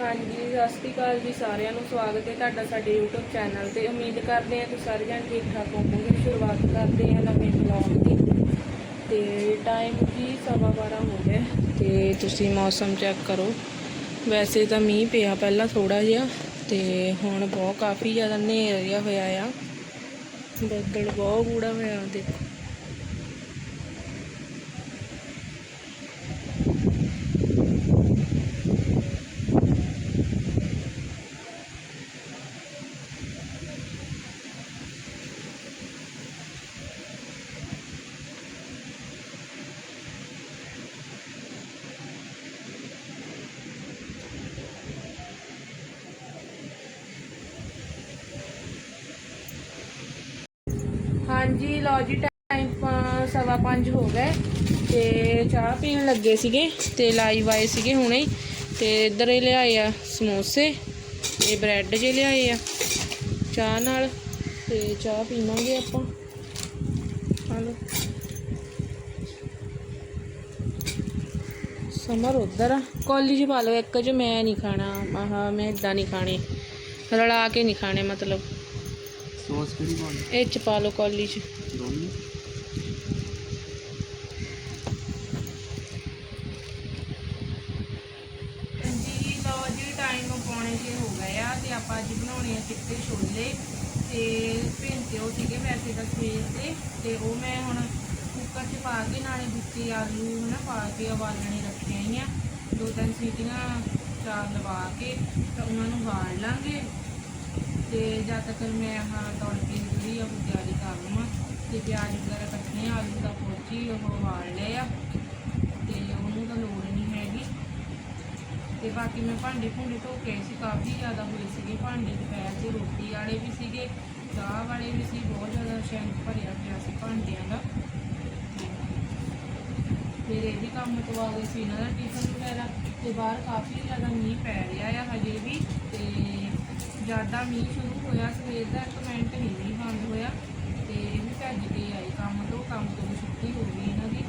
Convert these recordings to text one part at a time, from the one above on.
ਹਾਂਜੀ, ਸਤਿ ਸ਼੍ਰੀ ਅਕਾਲ ਜੀ ਸਾਰਿਆਂ ਨੂੰ। ਸਵਾਗਤ ਹੈ ਤੁਹਾਡਾ ਸਾਡੇ YouTube ਚੈਨਲ ਤੇ। ਉਮੀਦ ਕਰਦੇ ਹਾਂ ਕਿ ਸਾਰੇ ਜਣ ਠੀਕ ਠਾਕ ਹੋਵੋਗੇ। ਸ਼ੁਰੂਆਤ ਕਰਦੇ ਹਾਂ ਨਵੇਂ ਵਲੌਗ ਦੀ। ਤੇ ਟਾਈਮ ਜੀ ਸਵਾ ਬਾਰਾਂ ਹੋ ਗਿਆ ਤੇ ਤੁਸੀਂ ਮੌਸਮ ਚੈੱਕ ਕਰੋ। ਵੈਸੇ ਤਾਂ ਮੀਂਹ ਪਿਆ ਪਹਿਲਾਂ ਥੋੜਾ ਜਿਹਾ, ਤੇ ਹੁਣ ਬਹੁਤ ਕਾਫੀ ਜ਼ਿਆਦਾ ਹਨੇਰ ਜਿਹਾ ਹੋਇਆ ਆ। ਬੱਦਲ ਬਹੁਤ ਗੂੜਾ ਹੋਇਆ, ਦੇਖੋ। ਹਾਂਜੀ, ਲਓ ਜੀ ਟਾਈਮ ਸਵਾ ਪੰਜ ਹੋ ਗਏ ਤੇ ਚਾਹ ਪੀਣ ਲੱਗੇ ਸੀਗੇ ਤੇ ਲਾਈਵ ਆਏ ਸੀਗੇ ਹੁਣੇ ਹੀ ਤੇ ਇੱਧਰ ਇਹ ਲਿਆਏ ਆ ਸਮੋਸੇ, ਤੇ ਬ੍ਰੈਡ ਜੇ ਲਿਆਏ ਆ। ਚਾਹ ਨਾਲ ਤੇ ਚਾਹ ਪੀਵਾਂਗੇ ਆਪਾਂ। ਹਲੋ। ਸਮਰ ਉਧਰ ਆ। ਕੌਲੀ 'ਚ ਪਾ ਲਓ, ਇੱਕ 'ਚ ਮੈਂ ਨਹੀਂ ਖਾਣਾ, ਆਹ, ਮੈਂ ਇਦਾਂ ਨਹੀਂ ਖਾਣੇ। ਰਲਾ ਕੇ ਨਹੀਂ ਖਾਣੇ, ਮਤਲਬ। ਸੌਸ ਕਿਹੜੀ ਪਾਉਣੀ ਇਹ 'ਚ ਪਾ ਲਓ ਕੌਲੀ 'ਚ। ਦੋਨੀ। ਜੀ ਲਓ ਜੀ ਟਾਈਮ ਪੌਣੇ ਛੇ ਹੋ ਗਏ ਆ ਤੇ ਆਪਾਂ ਅੱਜ ਬਣਾਉਣੇ ਆ ਚਿੱਟੇ ਛੋਲੇ ਤੇ ਭਿੰਤੇ ਉਹ ਸੀਗੇ ਵੈਸੇ ਤਾਂ ਸਵੇਰ ਦੇ ਤੇ ਉਹ ਮੈਂ ਹੁਣ ਕੁੱਕਰ 'ਚ ਪਾ ਕੇ ਨਾਲੇ ਵਿੱਚੇ ਆਲੂ ਹਨਾ ਪਾ ਕੇ ਉਬਾਲਣੇ ਰੱਖੇ ਆਈਆਂ ਦੋ ਤਿੰਨ ਸੀਟੀਆਂ ਚਾਰ ਲਵਾ ਕੇ ਤਾਂ ਉਹਨਾਂ ਨੂੰ ਉਬਾਲ ਲਾਂਗੇ। ਤੇ ਜਦ ਤੱਕ ਮੈਂ ਆਹ ਤੜਕੇ ਕੇ ਜਿਹੜੀ ਆ ਉਹ ਤਿਆਰੀ ਕਰ ਲਵਾਂ ਤੇ ਪਿਆਜ਼ ਵਗੈਰਾ ਕੱਟਣੇ ਆਲੂ ਦਾ ਪੋਚੀ, ਉਹ ਉਬਾਲ ਲਏ ਆ ਤੇ ਉਹਨੂੰ ਤਾਂ ਲੋੜ ਨਹੀਂ ਹੈਗੀ। ਤੇ ਬਾਕੀ ਮੈਂ ਭਾਂਡੇ ਭੁੰਡੇ ਧੋ ਕੇ ਸੀ, ਕਾਫੀ ਜ਼ਿਆਦਾ ਹੋਏ ਸੀਗੇ ਭਾਂਡੇ, ਦੁਪਹਿਰ ਦੇ ਰੋਟੀ ਵਾਲੇ ਵੀ ਸੀਗੇ, ਚਾਹ ਵਾਲੇ ਵੀ ਸੀ, ਬਹੁਤ ਜ਼ਿਆਦਾ ਸ਼ੈਂਕ ਭਰਿਆ ਪਿਆ ਸੀ ਭਾਂਡਿਆਂ ਦਾ। ਫਿਰ ਇਹ ਵੀ ਕੰਮ ਤੋਂ ਆ ਗਏ ਸੀ ਇਹਨਾਂ ਦਾ ਟਿਫਨ ਵਗੈਰਾ ਤੇ ਬਾਹਰ ਕਾਫੀ ਜ਼ਿਆਦਾ ਮੀਂਹ ਪੈ ਰਿਹਾ ਆ ਹਜੇ ਵੀ ਤੇ ਜ਼ਿਆਦਾ ਮੀਂਹ ਸ਼ੁਰੂ ਹੋਇਆ, ਸਵੇਰ ਦਾ ਇੱਕ ਮਿੰਟ ਨਹੀਂ ਮੀਂਹ ਬੰਦ ਹੋਇਆ ਤੇ ਵੀ ਭੱਜ ਕੇ ਆਈ ਕੰਮ ਤੋਂ ਕੰਮ ਤੋਂ ਵੀ ਛੁੱਟੀ ਹੋ ਗਈ ਇਹਨਾਂ ਦੀ।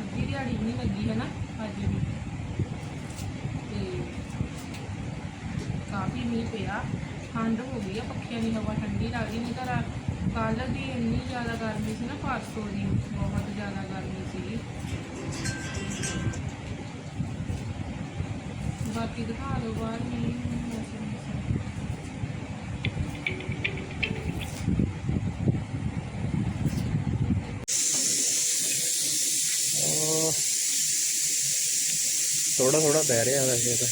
ਅੱਧੀ ਦਿਹਾੜੀ ਵੀ ਨਹੀਂ ਲੱਗੀ ਹੈ ਨਾ ਅੱਜ ਵੀ। ਤੇ ਕਾਫੀ ਮੀਂਹ ਪਿਆ, ਠੰਡ ਹੋ ਗਈ ਆ, ਪੱਖਿਆਂ ਦੀ ਹਵਾ ਠੰਡੀ ਲੱਗ ਰਹੀ ਨਹੀਂ ਤਾਂ ਕੱਲ ਦੀ ਇੰਨੀ ਜ਼ਿਆਦਾ ਗਰਮੀ ਸੀ ਨਾ, ਪਰਸੋਂ ਦੀ ਬਹੁਤ ਜ਼ਿਆਦਾ ਗਰਮੀ ਸੀ। ਬਾਕੀ ਦਿਖਾ ਦਿਓ ਬਾਹਰ ਮੀਂਹ ਮੌਸਮ ਥੋੜਾ ਥੋੜਾ ਪੈ ਰਿਹਾ ਵੈਸੇ ਤਾਂ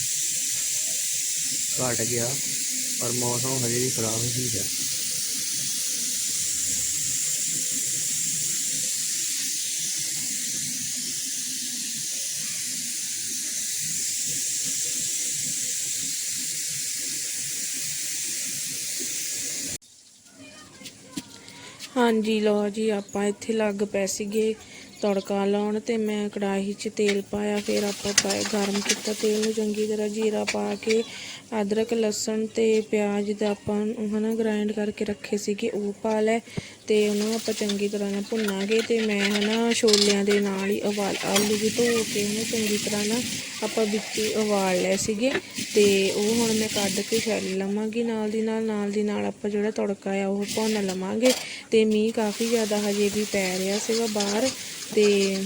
ਘਟ ਗਿਆ ਪਰ ਮੌਸਮ ਹਜੇ ਵੀ ਖਰਾਬ ਹੀ ਹੈ ਹਾਂਜੀ ਲਓ ਜੀ ਆਪਾਂ ਇੱਥੇ ਲੱਗ ਪਏ ਸੀਗੇ ਤੜਕਾ ਲਾਉਣ ਤੇ ਮੈਂ ਕੜਾਹੀ 'ਚ ਤੇਲ ਪਾਇਆ, ਫਿਰ ਆਪਾਂ ਪਾਇਆ ਗਰਮ ਕੀਤਾ ਤੇਲ ਨੂੰ ਚੰਗੀ ਤਰ੍ਹਾਂ ਜੀਰਾ ਪਾ ਕੇ, ਅਦਰਕ, ਲਸਣ ਤੇ ਪਿਆਜ਼ ਦਾ ਆਪਾਂ ਹਨਾ ਗ੍ਰਾਈਂਡ ਕਰਕੇ ਰੱਖੇ ਸੀਗੇ, ਉਹ ਪਾ ਲੈ ਤੇ ਉਹਨੂੰ ਆਪਾਂ ਚੰਗੀ ਤਰ੍ਹਾਂ ਨਾਲ ਭੁੰਨਾਂਗੇ ਤੇ ਮੈਂ ਹਨਾ ਛੋਲਿਆਂ ਦੇ ਨਾਲ ਹੀ ਉਬਾਲ ਆਲੂ ਵੀ ਧੋ ਕੇ ਉਹਨੂੰ ਚੰਗੀ ਤਰ੍ਹਾਂ ਨਾਲ ਆਪਾਂ ਵਿੱਚ ਉਬਾਲ ਲਏ ਸੀਗੇ ਤੇ ਉਹ ਹੁਣ ਮੈਂ ਕੱਢ ਕੇ ਛੱਡ ਲਵਾਂਗੀ ਨਾਲ ਦੀ ਨਾਲ ਨਾਲ ਦੀ ਨਾਲ ਆਪਾਂ ਜਿਹੜਾ ਤੜਕਾ ਆ ਉਹ ਭੁੰਨ ਲਵਾਂਗੇ ਤੇ ਮੀਂਹ ਕਾਫੀ ਜ਼ਿਆਦਾ ਹਜੇ ਵੀ ਪੈ ਰਿਹਾ ਸੀਗਾ ਬਾਹਰ ਤੇ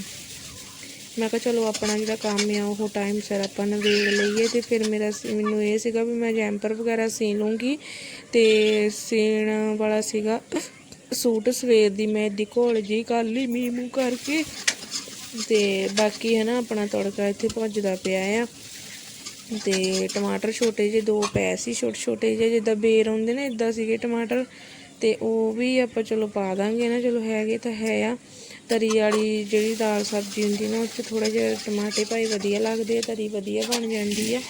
ਮੈਂ ਕਿਹਾ ਚਲੋ ਆਪਣਾ ਜਿਹੜਾ ਕੰਮ ਆ, ਉਹ ਟਾਈਮ ਸਿਰ ਆਪਾਂ ਨਵੇੜ ਲਈਏ ਤੇ ਫਿਰ ਮੇਰਾ ਮੈਨੂੰ ਇਹ ਸੀਗਾ ਵੀ ਮੈਂ ਜੈਂਪਰ ਵਗੈਰਾ ਸੀ ਲੂੰਗੀ ਤੇ ਸੀਣ ਵਾਲਾ ਸੀਗਾ ਸੂਟ ਸਵੇਰ ਦੀ ਮੈਂ ਦੀ ਘੋਲ ਜੀ ਕਰ ਲਈ ਮੀਂਹ ਮੂੰਹ ਕਰਕੇ ਤੇ ਬਾਕੀ ਹੈ ਨਾ ਆਪਣਾ ਤੜਕਾ ਇੱਥੇ ਭੱਜਦਾ ਪਿਆ ਆ। ਤੇ ਟਮਾਟਰ ਛੋਟੇ ਜਿਹੇ ਦੋ ਪੈ ਸੀ, ਛੋਟੇ ਛੋਟੇ ਜਿਹੇ ਜਿੱਦਾਂ ਬੇਰ ਹੁੰਦੇ ਨੇ ਇਦਾਂ ਸੀਗੇ ਟਮਾਟਰ ਤੇ ਉਹ ਵੀ ਆਪਾਂ ਚਲੋ ਪਾ ਦਾਂਗੇ ਨਾ, ਚਲੋ ਹੈਗੇ ਤਾਂ ਹੈ ਆ। ਤਰੀ ਵਾਲੀ ਜਿਹੜੀ ਦਾਲ ਸਬਜ਼ੀ ਹੁੰਦੀ ਨਾ ਉਹ 'ਚ ਥੋੜਾ ਜਿਹਾ ਟਮਾਟੇ ਭਾਈ ਵਧੀਆ ਲੱਗਦੇ ਆ, ਤਰੀ ਵਧੀਆ ਬਣ ਜਾਂਦੀ ਆ।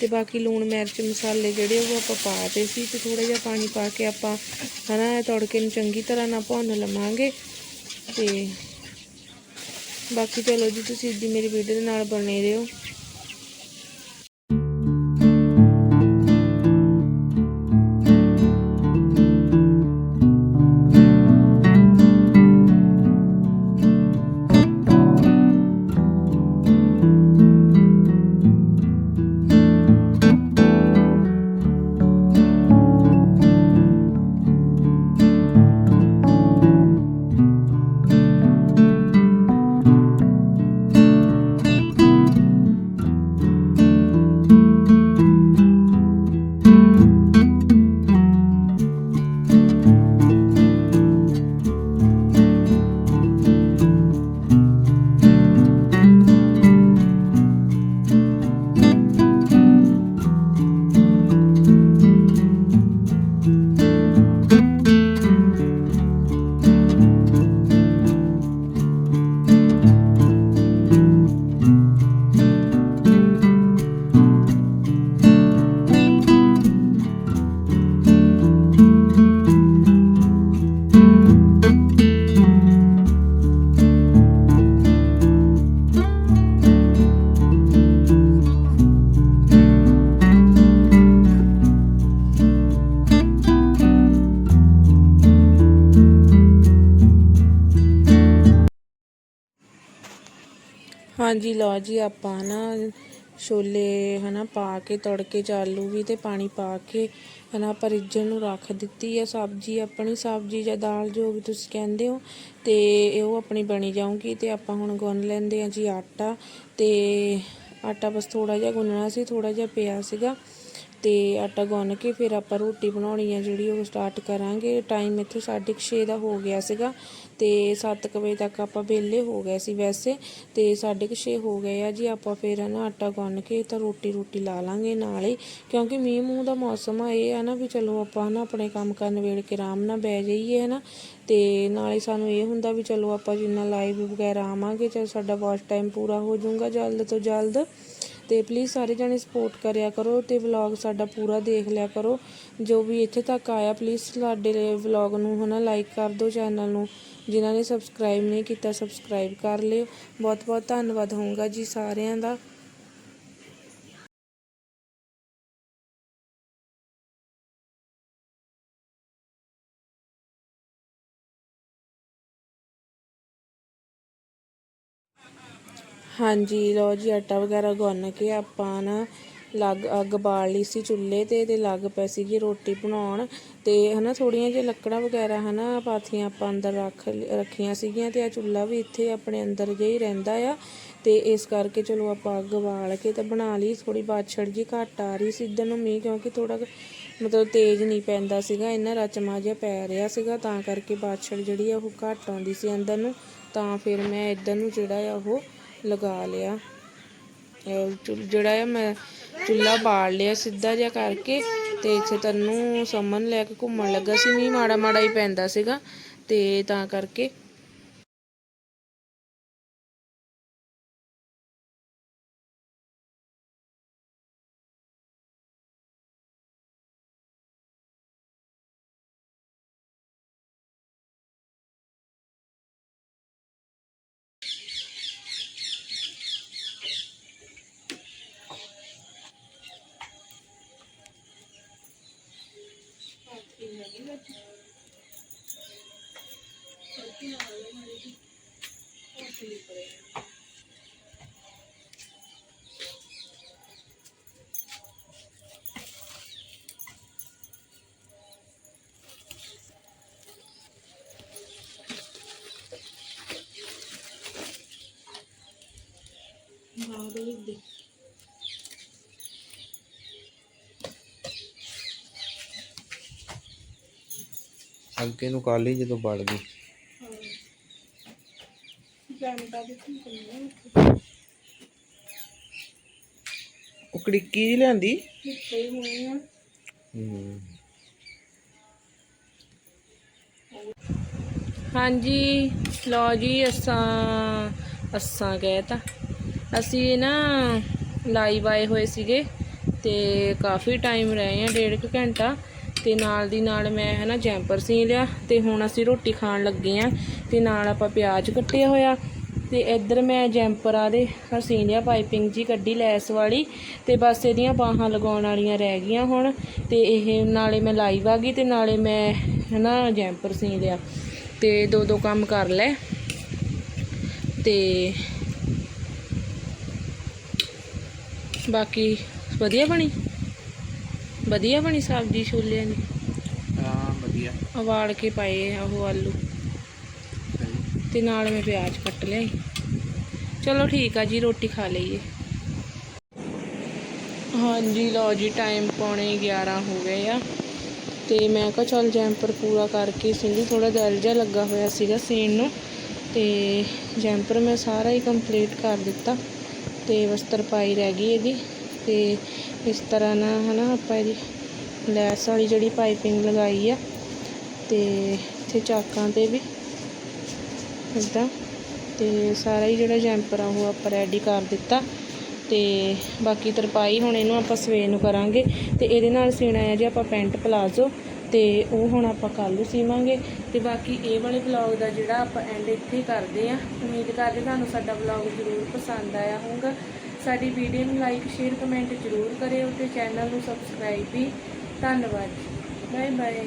ਤੇ ਬਾਕੀ ਲੂਣ, ਮਿਰਚ, ਮਸਾਲੇ ਜਿਹੜੇ ਉਹ ਆਪਾਂ ਪਾਤੇ ਸੀ ਤੇ ਥੋੜਾ ਜਿਹਾ ਪਾਣੀ ਪਾ ਕੇ ਆਪਾਂ ਹਨਾ, ਇਹ ਤੜਕੇ ਨੂੰ ਚੰਗੀ ਤਰ੍ਹਾਂ ਨਾਲ ਭੁੰਨ ਲਵਾਂਗੇ। ਤੇ ਬਾਕੀ ਚਲੋ ਜੀ, ਤੁਸੀਂ ਇੱਦੀ ਮੇਰੀ ਵੀਡੀਓ ਦੇ ਨਾਲ ਬਣੇ ਰਹੋ। ਹਾਂਜੀ, ਲਓ ਜੀ ਆਪਾਂ ਨਾ ਛੋਲੇ ਹਨਾ ਪਾ ਕੇ, ਤੜਕੇ ਚ ਆਲੂ ਵੀ ਤੇ ਪਾਣੀ ਪਾ ਕੇ ਹਨਾ ਆਪਾਂ ਰਿੱਝਣ ਨੂੰ ਰੱਖ ਦਿੱਤੀ ਆ। ਸਬਜ਼ੀ ਆਪਣੀ ਸਬਜ਼ੀ ਜਾਂ ਦਾਲ ਜੋ ਵੀ ਤੁਸੀਂ ਕਹਿੰਦੇ ਹੋ ਤੇ ਇਹ ਉਹ ਆਪਣੀ ਬਣੀ ਜਾਊਗੀ ਤੇ ਆਪਾਂ ਹੁਣ ਗੁੰਨ ਲੈਂਦੇ ਆ ਜੀ ਆਟਾ ਤੇ ਆਟਾ ਬਸ ਥੋੜਾ ਜਿਹਾ ਗੁੰਨਣਾ ਸੀ ਥੋੜਾ ਜਿਹਾ ਪਿਆ ਸੀਗਾ। ਅਤੇ ਆਟਾ ਗੁੰਨ ਕੇ ਫਿਰ ਆਪਾਂ ਰੋਟੀ ਬਣਾਉਣੀ ਆ ਜਿਹੜੀ ਉਹ ਸਟਾਰਟ ਕਰਾਂਗੇ। ਟਾਈਮ ਇੱਥੇ 6:30 ਦਾ ਹੋ ਗਿਆ ਸੀਗਾ ਤੇ 7 ਵਜੇ ਤੱਕ ਆਪਾਂ ਵਿਹਲੇ ਹੋ ਗਏ ਸੀ ਵੈਸੇ ਤੇ 6:30 ਹੋ ਗਏ ਆ ਜੀ। ਆਪਾਂ ਫਿਰ ਨਾ ਆਟਾ ਗੁੰਨ ਕੇ ਤਾਂ ਰੋਟੀ ਰੋਟੀ ਲਾ ਲਾਂਗੇ ਨਾਲੇ ਕਿਉਂਕਿ ਮੀਂਹ ਮੂੰਹ ਦਾ ਮੌਸਮ ਆ ਇਹ ਆ ਨਾ ਵੀ ਚਲੋ ਆਪਾਂ ਨਾ ਆਪਣੇ ਕੰਮ ਕਰਨ ਵੇਲੇ ਕੇ ਆਰਾਮ ਨਾਲ ਬਹਿ ਜਾਈਏ ਹਨਾ ਤੇ ਨਾਲੇ ਸਾਨੂੰ ਇਹ ਹੁੰਦਾ ਵੀ ਚਲੋ ਆਪਾਂ ਜਿੰਨਾ ਲਾਈਵ ਵਗੈਰਾ ਆਵਾਂਗੇ, ਚਲ ਸਾਡਾ ਵਾਚ ਟਾਈਮ ਪੂਰਾ ਹੋ ਜਾਊਗਾ ਜਲਦ ਤੋਂ ਜਲਦ। ਤੇ ਪਲੀਜ਼ ਸਾਰੇ ਜਣੇ ਸਪੋਰਟ ਕਰਿਆ ਕਰੋ ਤੇ ਵਲੌਗ ਸਾਡਾ ਪੂਰਾ ਦੇਖ ਲਿਆ ਕਰੋ। ਜੋ ਵੀ ਇੱਥੇ ਤੱਕ ਆਇਆ ਪਲੀਜ਼ ਸਾਡੇ ਵਲੌਗ ਨੂੰ ਹਨਾ ਲਾਈਕ ਕਰ ਦਿਓ ਚੈਨਲ ਨੂੰ। ਜਿਨ੍ਹਾਂ ਨੇ ਸਬਸਕ੍ਰਾਈਬ ਨਹੀਂ ਕੀਤਾ ਸਬਸਕ੍ਰਾਈਬ ਕਰ ਲਿਓ। ਬਹੁਤ ਬਹੁਤ ਧੰਨਵਾਦ ਹੋਊਗਾ ਜੀ ਸਾਰਿਆਂ ਦਾ। ਹਾਂਜੀ, ਲਓ ਜੀ, ਆਟਾ ਵਗੈਰਾ ਗੁੰਨ ਕੇ ਆਪਾਂ ਨਾ ਲੱਗ, ਅੱਗ ਬਾਲ ਲਈ ਸੀ ਚੁੱਲ੍ਹੇ ਤੇ ਤੇ ਲੱਗ ਪਏ ਸੀਗੀ ਰੋਟੀ ਬਣਾਉਣ ਤੇ ਹਨਾ ਥੋੜੀਆਂ ਜਿਹੀਆਂ ਲੱਕੜਾਂ ਵਗੈਰਾ ਹਨਾ, ਪਾਥੀਆਂ ਆਪਾਂ ਅੰਦਰ ਰੱਖ ਰੱਖੀਆਂ ਸੀਗੀਆਂ ਤੇ ਆ ਚੁੱਲ੍ਹਾ ਵੀ ਇੱਥੇ ਆਪਣੇ ਅੰਦਰ ਜਿਹਾ ਹੀ ਰਹਿੰਦਾ ਆ। ਤੇ ਇਸ ਕਰਕੇ ਚਲੋ ਆਪਾਂ ਅੱਗ ਬਾਲ ਕੇ ਤਾਂ ਬਣਾ ਲਈ ਥੋੜੀ ਬਾਛੜ ਜੀ ਘੱਟ ਆ ਰਹੀ ਸੀ ਇੱਧਰ ਨੂੰ ਮੀਂਹ, ਕਿਉਂਕਿ ਥੋੜਾ ਮਤਲਬ ਤੇਜ਼ ਨਹੀਂ ਪੈਂਦਾ ਸੀਗਾ ਇਹਨਾਂ ਰਚਮਾ ਜਿਹਾ ਪੈ ਰਿਹਾ ਸੀਗਾ, ਤਾਂ ਕਰਕੇ ਬਾਛੜ ਜਿਹੜੀ ਆ ਉਹ ਘੱਟ ਆਉਂਦੀ ਸੀ ਅੰਦਰ ਨੂੰ, ਤਾਂ ਫਿਰ ਮੈਂ ਇੱਧਰ ਨੂੰ ਜਿਹੜਾ ਆ ਉਹ ਲਗਾ ਲਿਆ। ਜਿਹੜਾ ਆ ਮੈਂ ਚੁੱਲ੍ਹਾ ਬਾਲ ਲਿਆ ਸਿੱਧਾ ਜਿਹਾ ਕਰਕੇ ਤੇ ਇੱਥੇ ਤੈਨੂੰ ਸਮਨ ਲੈ ਕੇ ਘੁੰਮਣ ਲੱਗਾ ਸੀ। ਮੀਂਹ ਮਾੜਾ ਮਾੜਾ ਹੀ ਪੈਂਦਾ ਸੀਗਾ ਤੇ ਤਾਂ ਕਰਕੇ ঠিক আছে বাবা দেখতে ਅੱਗੇ ਨੂੰ ਕਾਲੀ ਜਦੋਂ ਬਲ ਗਈ। ਉਹ ਕੜਿੱਕੀ ਜੀ ਲਿਆਂਦੀ? ਹਾਂਜੀ, ਲਓ ਜੀ, ਅਸਾਂ ਅਸਾਂ ਗਏ ਤਾਂ। ਅਸੀਂ ਨਾ ਲਾਈਵ ਆਏ ਹੋਏ ਸੀਗੇ ਤੇ ਕਾਫੀ ਟਾਈਮ ਰਹੇ ਆ ਡੇਢ ਕੁ ਘੰਟਾ। ਤੇ ਨਾਲ ਦੀ ਨਾਲ ਮੈਂ ਹੈ ਨਾ ਜੈਂਪਰ ਸੀ ਲਿਆ ਤੇ ਹੁਣ ਅਸੀਂ ਰੋਟੀ ਖਾਣ ਲੱਗੇ ਆ ਤੇ ਨਾਲ ਆਪਾਂ ਪਿਆਜ਼ ਕੱਟਿਆ ਹੋਇਆ ਤੇ ਇੱਧਰ ਮੈਂ ਜੈਂਪਰ ਆ ਦੇ ਹਸੀਨ ਲਿਆ ਪਾਈਪਿੰਗ ਜੀ ਕੱਢੀ ਲੈਸ ਵਾਲੀ ਤੇ ਬਸ ਇਹਦੀਆਂ ਬਾਹਾਂ ਲਗਾਉਣ ਵਾਲੀਆਂ ਰਹਿ ਗਈਆਂ ਹੁਣ ਤੇ ਇਹ ਨਾਲੇ ਮੈਂ ਲਾਈਵ ਆ ਗਈ ਤੇ ਨਾਲੇ ਮੈਂ ਹੈ ਨਾ ਜੈਂਪਰ ਸੀ ਲਿਆ ਤੇ ਦੋ ਦੋ ਕੰਮ ਕਰ ਲੈ ਤੇ ਬਾਕੀ ਵਧੀਆ ਬਣੀ? ਵਧੀਆ ਬਣੀ ਸਬਜ਼ੀ ਛੋਲਿਆਂ ਦੀ? ਹਾਂ ਵਧੀਆ। ਉਬਾਲ ਕੇ ਪਾਏ ਆ ਉਹ ਆਲੂ। ਤੇ ਨਾਲ ਮੈਂ ਪਿਆਜ਼ ਕੱਟ ਲਿਆਈ। ਚਲੋ ਠੀਕ ਆ ਜੀ ਰੋਟੀ ਖਾ ਲਈਏ। ਹਾਂਜੀ ਲਓ ਜੀ ਟਾਈਮ ਪੌਣੇ 11 ਹੋ ਗਏ ਆ। ਤੇ ਮੈਂ ਕਿਹਾ ਚੱਲ ਜੈਂਪਰ ਪੂਰਾ ਕਰਕੇ ਸਿੰਗੀ ਥੋੜਾ ਦਿਲ ਜਿਹਾ ਲੱਗਾ ਹੋਇਆ ਸੀਗਾ ਸੀਨ ਨੂੰ। ਤੇ ਜੈਂਪਰ ਮੈਂ ਸਾਰਾ ਹੀ ਕੰਪਲੀਟ ਕਰ ਦਿੱਤਾ। ਤੇ ਬਸ ਤਰਪਾਈ ਰਹਿ ਗਈ ਇਹਦੀ। ਤੇ ਇਸ ਤਰ੍ਹਾਂ ਨਾ, ਹਨਾ ਆਪਾਂ ਇਹਦੀ ਲੈਸ ਵਾਲੀ ਜਿਹੜੀ ਪਾਈਪਿੰਗ ਲਗਾਈ ਆ, ਤੇ ਇੱਥੇ ਚਾਕਾਂ ਤੇ ਵੀ ਇੱਦਾਂ ਤੇ ਸਾਰਾ ਹੀ ਜਿਹੜਾ ਜੈਂਪਰ ਆ ਉਹ ਆਪਾਂ ਰੈਡੀ ਕਰ ਦਿੱਤਾ, ਤੇ ਬਾਕੀ ਤਰਪਾਈ ਹੁਣ ਇਹਨੂੰ ਆਪਾਂ ਸਵੇਰ ਨੂੰ ਕਰਾਂਗੇ, ਤੇ ਇਹਦੇ ਨਾਲ ਸੀਣਾ ਹੈ ਜੀ ਆਪਾਂ ਪੈਂਟ ਪਲਾਜ਼ੋ, ਤੇ ਉਹ ਹੁਣ ਆਪਾਂ ਕੱਲ੍ਹ ਨੂੰ ਸੀਵਾਂਗੇ, ਤੇ ਬਾਕੀ ਇਹ ਵਾਲੇ ਵਲੌਗ ਦਾ ਜਿਹੜਾ ਆਪਾਂ ਐਂਡ ਇੱਥੇ ਕਰਦੇ ਆ, ਉਮੀਦ ਕਰਦੇ ਤੁਹਾਨੂੰ ਸਾਡਾ ਵਲੌਗ ਜ਼ਰੂਰ ਪਸੰਦ ਆਇਆ ਹੋਊਗਾ ਸਾਡੀ ਵੀਡੀਓ ਨੂੰ ਲਾਈਕ ਸ਼ੇਅਰ ਕਮੈਂਟ ਜ਼ਰੂਰ ਕਰਿਓ ਤੇ ਚੈਨਲ ਨੂੰ ਸਬਸਕ੍ਰਾਈਬ ਵੀ। ਧੰਨਵਾਦ ਬਾਏ ਬਾਏ